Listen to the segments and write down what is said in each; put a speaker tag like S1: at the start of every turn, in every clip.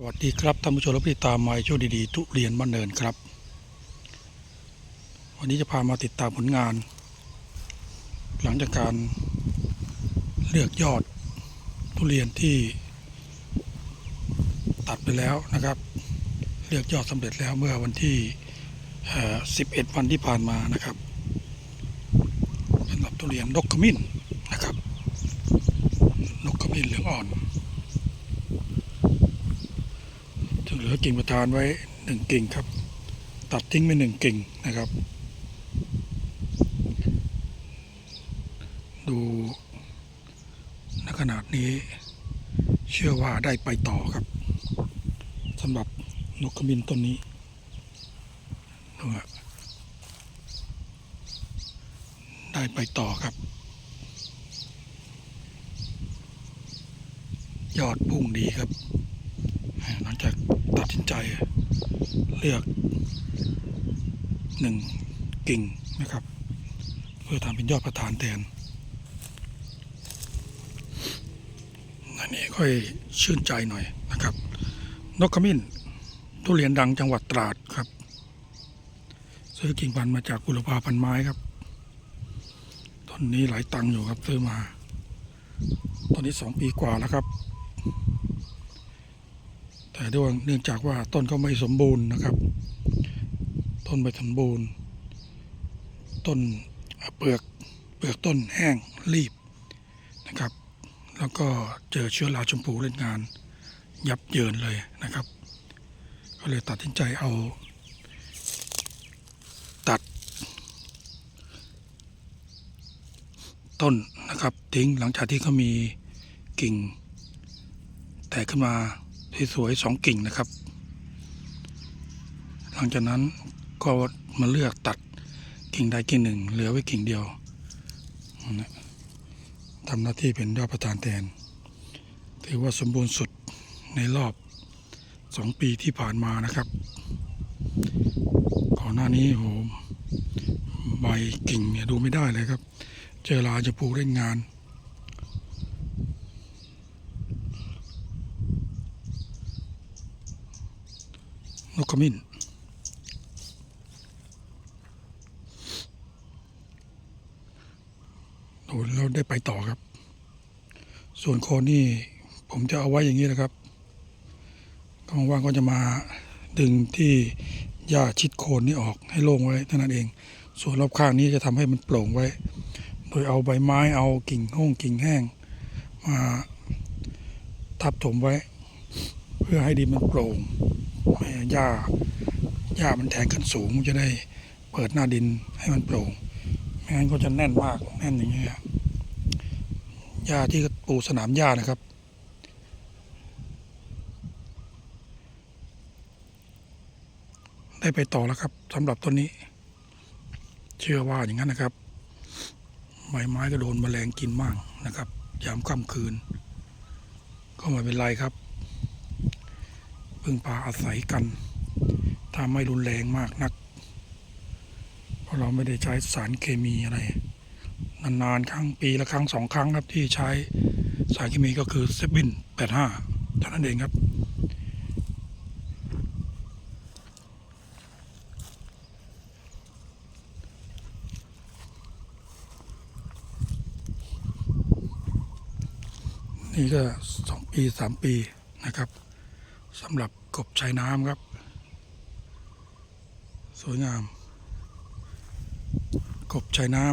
S1: สวัสดีครับท่านผู้ชมและผู้ติดตามมาช่วงดีๆ ทุเรียนบ้านเนินครับ วันนี้จะพามาติดตามผลงาน หลังจากการเลือกยอดทุเรียนที่ ตัดไปแล้วนะครับ เลือกยอดสำเร็จแล้วเมื่อวันที่ 11 วันที่ผ่านมานะครับสำหรับทุเรียนนกขมิ้นนะครับนกขมิ้นเหลืองอ่อน จึง เหลือกิ่งประธานไว้หนึ่งกิ่งครับ ตัดทิ้งไปหนึ่งกิ่งนะครับ ดูณขนาดนี้ เชื่อว่าได้ไปต่อครับสำหรับนกขมิ้นต้นนี้ดูฮะได้ไปต่อครับ ยอดพุ่งดีครับ หลังจากตัดสินใจ เลือกหนึ่งกิ่งนะครับ เพื่อทำเป็นยอดประธานแทนอันนี้ค่อยชื่นใจหน่อยนะครับ นกขมิ้นทุเรียนดังจังหวัดตราดครับ ซื้อกิ่งพันธุ์มาจากกุลภาพันไม้ครับต้นนี้หลายตังค์อยู่ครับซื้อมาตอนนี้สองปีกว่าแล้วครับ แต่ด้วยเนื่องจากว่าต้นก็ไม่สมบูรณ์นะครับ ต้นไม่สมบูรณ์ ต้นเปลือกเปลือกต้นแห้งรีบนะครับ แล้วก็เจอเชื้อราชมพูเล่นงาน ยับเยินเลยนะครับ ก็เลยตัดสินใจเอา ตัด ต้นนะครับทิ้งหลังจากที่เขามีกิ่ง แตกขึ้นมา สวยๆสองกิ่งนะครับ หลังจากนั้นก็มาเลือกตัดกิ่งใดกิ่งหนึ่ง เหลือไว้กิ่งเดียวทำหน้าที่เป็นยอดประธานแทน ถือว่าสมบูรณ์สุดในรอบสองปีที่ผ่านมานะครับก่อนหน้านี้โหใบกิ่งเนี่ยดูไม่ได้เลยครับ เจอราจะปลูกเล่นงาน นกขมิ้นโอ้เราได้ไปต่อครับ ส่วนโคนนี่ผมจะเอาไว้อย่างนี้นะครับก็ว่างก็จะมาดึงที่หญ้าชิดโคนนี่ออกให้โล่งไว้เท่านั้นเอง ส่วนรอบข้างนี้จะทำให้มันโปร่งไว้ โดยเอาใบไม้เอากิ่งห้องกิ่งแห้ง มาทับถมไว้ เพื่อให้ดินมันโปร่ง ห้หญ้าหญ้ามันแทงขึ้นสูงจะได้เปิดหน้าดินให้มันโปร่งไม่งั้นก็จะแน่นมากแน่นอย่างเงี้ยหญ้าที่ปูสนามหญ้านะครับได้ไปต่อแล้วครับสำหรับต้นนี้ เชื่อว่าอย่างนั้นนะครับใบไม้ก็โดนแมลงกินมั่งนะครับ ยามค่ำคืน ก็ไม่เป็นไรครับ พึ่งพาอาศัยกัน ถ้าไม่รุนแรงมากนัก เพราะเราไม่ได้ใช้สารเคมีอะไร นานๆครั้งปีละครั้งสองครั้งครับที่ใช้สารเคมีก็คือเซบินแปดห้าเท่านั้นเองครับนี่ก็สองปีสามปีนะครับ สำหรับกบชายน้ำครับ สวยงาม กบชายน้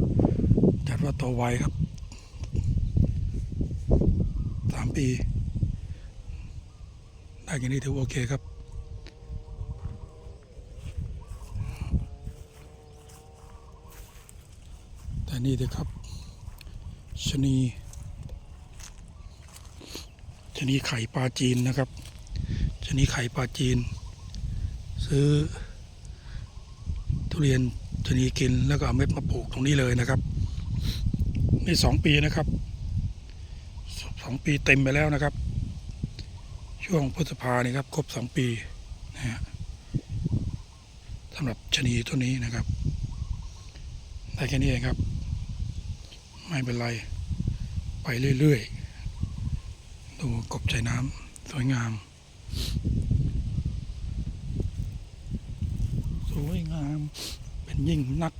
S1: ำจัดว่าโตไวครับสามปี ได้อย่างนี้ถือโอเคครับแต่นี่เลยครับชนี นีไข่ปลาจีนนะครับ ชนีไข่ปลาจีน ซื้อ ทุเรียนชนีกินแล้วก็เอาเม็ดมาปลูกตรงนี้เลยนะครับนี่สองปีนะครับสสองปีเต็มไปแล้วนะครับ ช่วงพฤษภาเนี่ยครับ ครบสองปีนะฮะสำหรับชนีต้นนี้นะครับได้แค่นี้เองครับ ไม่เป็นไร ไปเรื่อยๆ ดูกบชายน้ำสวยงาม สวยงาม เป็นยิ่งนัก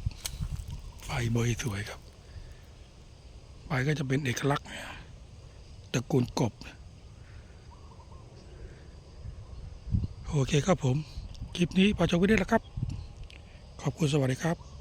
S1: ใบเบยสวยครับใบก็จะเป็นเอกลักษณ์นะตระกูลกบ โอเคครับผม คลิปนี้พอจบไว้ได้แล้วครับ ขอบคุณสวัสดีครับ